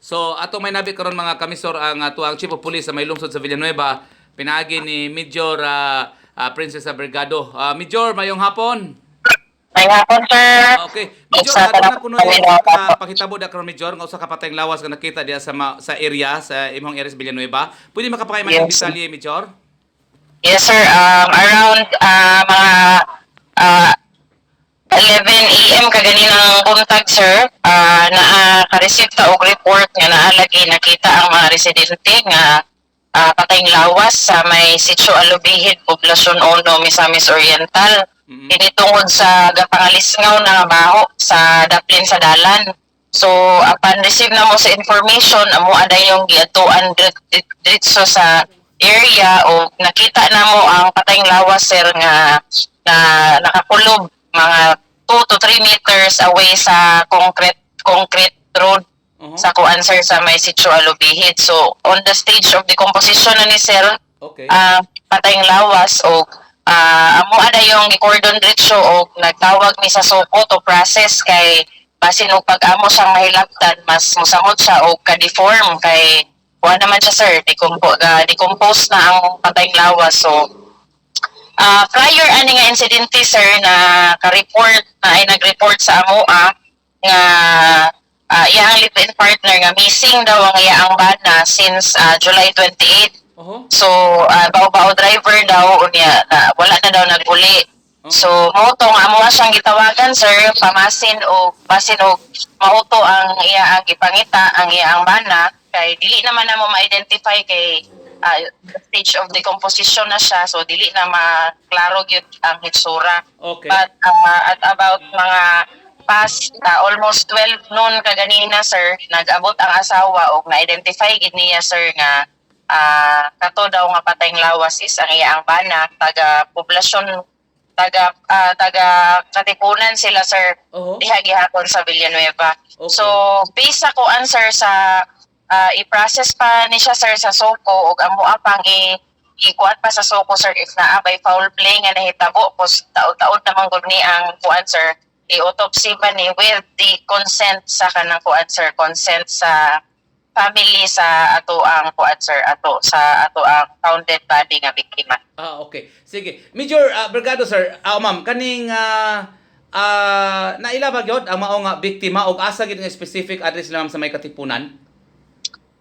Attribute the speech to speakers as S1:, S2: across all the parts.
S1: So ato may nabi karon mga kamisor ang uh, tuang chief of police sa may lungsod sa Villanueva pinaagi ni Major uh, uh, Princess Abrigado. Uh, Major, mayong hapon.
S2: May hapon, sir.
S1: Ah, okay. Major, ato
S2: ka
S1: na kuno uh, pakitabo da karon Major nga usa ka patayng lawas nga nakita diya sa ma- sa area sa imong areas Villanueva. Pwede makapakay man
S2: Yes.
S1: detalye Major?
S2: Yes, sir. Um, around ah, mga ah, 11 a.m. kaganinang buntag, sir, uh, na-receive ta og report nga naalagi nakita ang mga residente nga ah, patayng lawas sa may Sitio Alubihid, Poblasyon 1, Misamis Oriental.
S1: Mhm.
S2: Kini tungod sa gapangalisngaw na baho sa daplin sa dalan. So, upon receive na mo sa information, amo ada yung giatuan diretso sa area o nakita na mo ang patayng lawas sir nga na nakakulob mga 2 to 3 meters away sa concrete concrete road
S1: Uh-huh.
S2: sa kuan sir sa may sitio Alubihid. So, on the stage of decomposition na ni sir,
S1: Okay.
S2: ah patayng lawas o ah amo ada yung gicordon diretso o nagtawag mi sa suko to process kay basin og pag-amo siyang mahilabtan mas musamot siya og ka-deform kay kuha naman siya sir decompo, ah, decompose na ang patayng lawas so ah prior ani nga insidente sir na ka-report na ay nag-report sa amo ah, nga ah, iyang live-in partner nga missing daw ang iyang bana since ah, July 28
S1: Oho.
S2: So, uh, bao-bao driver daw, unya, na, wala na daw naguli. So, mauto nga mo siyang gitawagan, sir, pamasin o basin o mauto ang iya ang ipangita, ang iya ang bana, kay dili naman na mo ma-identify kay uh, stage of decomposition na siya, so dili na maklaro gyud ang hitsura.
S1: Okay.
S2: But uh, at about mga past uh, almost 12 noon kaganina sir, nag-abot ang asawa og na-identify gid niya sir nga ah kato daw nga patayng lawas is ang iyang bana taga poblasyon taga ah, taga katipunan sila sir
S1: Oho.
S2: diha gihapon sa Villanueva.
S1: Okay.
S2: So based sa kuan sir sa ah, i-process pa ni siya sir sa Soko ug amo apang i ikuan pa sa Soko sir if naa by foul play nga nahitabo pos taud-taud naman gud ni ang kuan sir i-autopsy pa ni with the consent sa kanang kuan sir consent sa family sa ato ang kuan sir ato sa ato ang founded body nga biktima.
S1: Ah, okay. Sige. Major ah, Brigado sir, ah, ma'am, kaning ah ah, naila ba ang mao nga biktima og asa gid nga specific address lang sa may katipunan?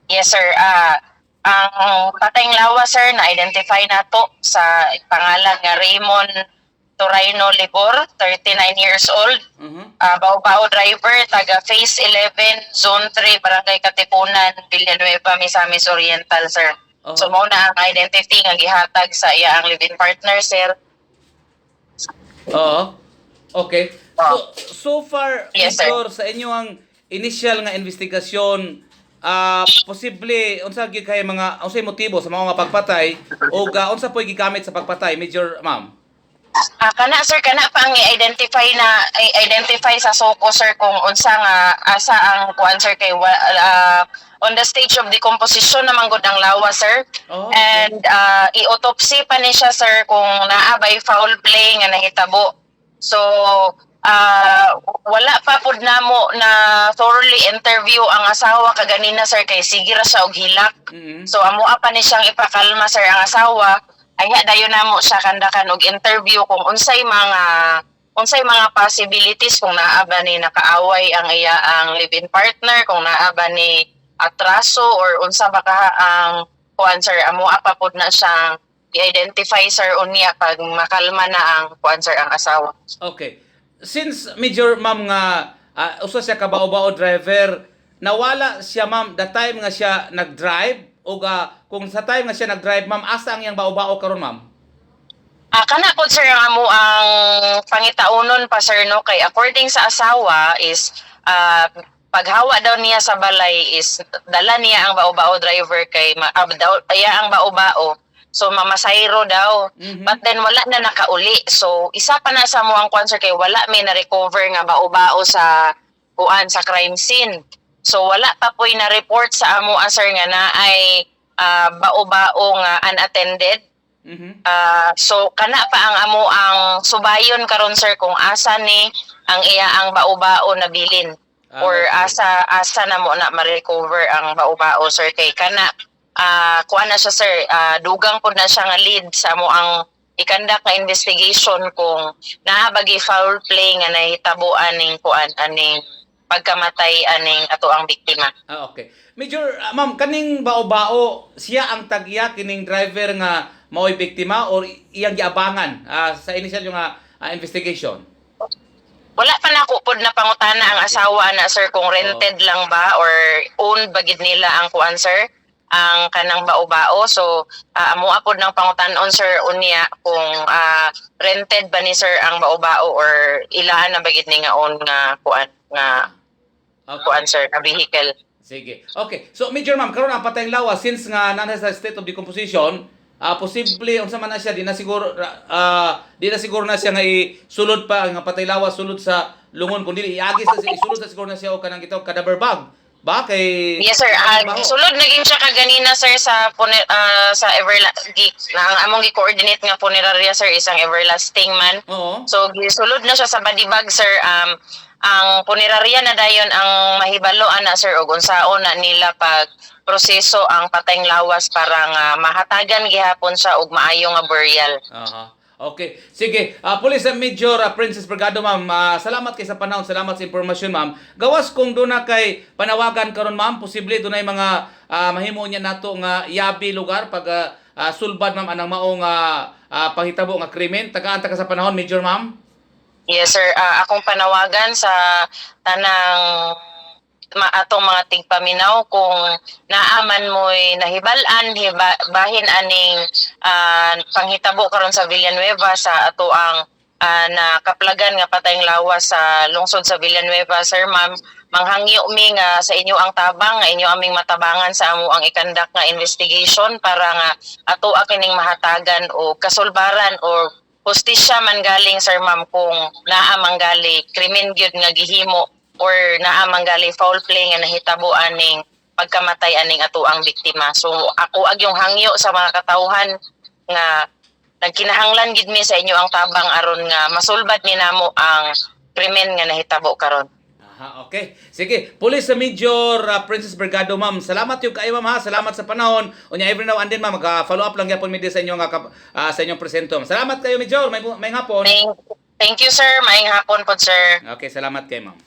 S2: Yes, sir. Ah, ang patayng lawas, sir, na-identify na to sa pangalan nga Raymond Torino Libor, 39 years old.
S1: Mhm.
S2: Ah, Bao-Bao driver, taga Phase 11, Zone 3, Barangay Katipunan, Villanueva, Misamis Oriental, sir.
S1: Oh.
S2: So, mo na ang identity nga gihatag sa iya ang live-in partner, sir.
S1: Oo. Okay. So so far
S2: Yes, sir.
S1: Major, sa inyo ang initial nga investigasyon ah posible unsa gyud kay mga unsay motibo sa mga pagpatay o uh, unsa po'y gigamit sa pagpatay Major Ma'am?
S2: Ah, kana sir kana pa ang i-identify na i-identify sa soko sir kung unsa nga asa ang kuan sir kay ah, on the stage of decomposition naman gud ang lawa sir.
S1: Oh, okay.
S2: And ah, i-autopsy pa ni siya sir kung naa by foul play nga nahitabo. So ah wala pa pud namo na thoroughly interview ang asawa kaganina sir kay sige ra siya og hilak.
S1: Mhm.
S2: So amo pa ni siyang ipakalma sir ang asawa. Aya dayon namo siya kandakan og interview kung unsay mga unsay mga possibilities kung naa ba ni nakaaway ang iya ang live-in partner, kung naa ba ni atraso or unsa ba ka ang kuan sir amo pa pud na siyang i-identify sir unya pag makalma na ang kuan sir ang asawa.
S1: Okay. Since Major Ma'am nga ah, usa siya ka bao driver, nawala siya Ma'am. The time nga siya nag-drive o ah, kung sa time nga siya nag-drive Ma'am asa ang iyang bao-bao karon Ma'am?
S2: Ah, kana po sir ang amo ang pangitaunon pa sir no? Kay according sa asawa is ah, paghawa daw niya sa balay is dala niya ang bao-bao driver kay ma, ah, daw, ang bao-bao so mamasayro daw
S1: Mhm.
S2: but then wala na nakauli so isa pa na sa mo ang sir kay wala may na recover nga bao-bao sa kuan sa crime scene so wala pa po'y na report sa amo ah, sir nga na ay ah, bao-bao nga unattended
S1: Mhm.
S2: Ah, so kana pa ang amo ang subayon karon sir kung asa ni ang iya ang bao-bao na bilin.
S1: Ah,
S2: or
S1: okay.
S2: asa asa na mo na ma-recover ang bao-bao sir kay kana ah kuha na siya sir. Ah, dugang po na siya nga lead sa mo ang ikandak nga investigation kung naa bagi foul play nga nahitabo aning kuan aning pagkamatay aning ato ang biktima.
S1: Ah, okay. Major, ah, ma'am, kaning bao-bao, siya ang tagya kining driver nga mao'y biktima or iyang giabangan ah, sa initial yung ah, ah, investigation?
S2: wala pa na ko pod na pangutana ang asawa na sir kung rented lang ba or owned bagid nila ang kuan sir ang kanang bao-bao so uh, amo pod ng pangutanon sir unya kung ah, rented ba ni sir ang bao-bao or ilaan na bagid ni nga own nga kuan nga kuan sir nga vehicle
S1: Sige. Okay. So, Major Ma'am, karon ang patayng lawas since nga nanay sa state of decomposition, ah posible unsa man na siya di na siguro ah di na siguro na siya nga isulod pa nga patay lawas sulod sa lungon kundi iagi sa isulod sa siguro na siya o kanang gitaw cadaver bag. Ba kay
S2: Yes sir,
S1: Baho.
S2: sulod naging siya kaganina sir sa pune- ah, sa Everlasting na ang among gi-coordinate nga funeraria sir isang Everlasting man.
S1: Oo.
S2: So gisulod na siya sa badibag sir um ang punerarya na dayon ang mahibalo ana sir og unsaon na nila pag proseso ang patayng lawas para nga mahatagan gihapon siya og maayo nga burial.
S1: Aha. Okay. Sige. Ah, Police Major ah, Princess Brigado ma'am. ah, salamat kay sa panahon, salamat sa impormasyon ma'am. Gawas kung doon na kay panawagan karon ma'am, posible doon ay mga ah, mahimo niya nato nga yabi lugar pag ah, ah, sulbad ma'am anang maong ah, ah, panghitabo nga krimen. Tagaan ta ka sa panahon Major ma'am.
S2: Yes sir, Ah, akong panawagan sa tanang atong mga tigpaminaw kung naaman mo'y nahibalan hiba, bahin aning ah, panghitabo karon sa Villanueva sa ato ang ah, nakaplagan nga patayng lawas sa lungsod sa Villanueva sir ma'am. Manghangyo mi nga sa inyo ang tabang nga inyo aming matabangan sa amo ang ikandak nga investigation para nga ato kining mahatagan o kasulbaran o hustisya man galing sir ma'am kung naa manggali krimen gyud nga gihimo or naa manggali foul play nga nahitabo aning pagkamatay aning ato ang biktima so ako ag yung hangyo sa mga katawhan nga nagkinahanglan gid mi sa inyo ang tabang aron nga masulbad ni namo ang krimen nga nahitabo karon
S1: Aha, okay. Sige, Police Major ah, Princess Brigado ma'am. Salamat yung kayo ma'am ha. Salamat sa panahon. Unya every now and then ma'am, mag-follow up lang gyapon mi di sa inyo nga kap- ah, sa inyong presento. Salamat kayo Major. May may hapon.
S2: thank, thank you sir maayong hapon pod sir
S1: Okay, salamat kay ma'am.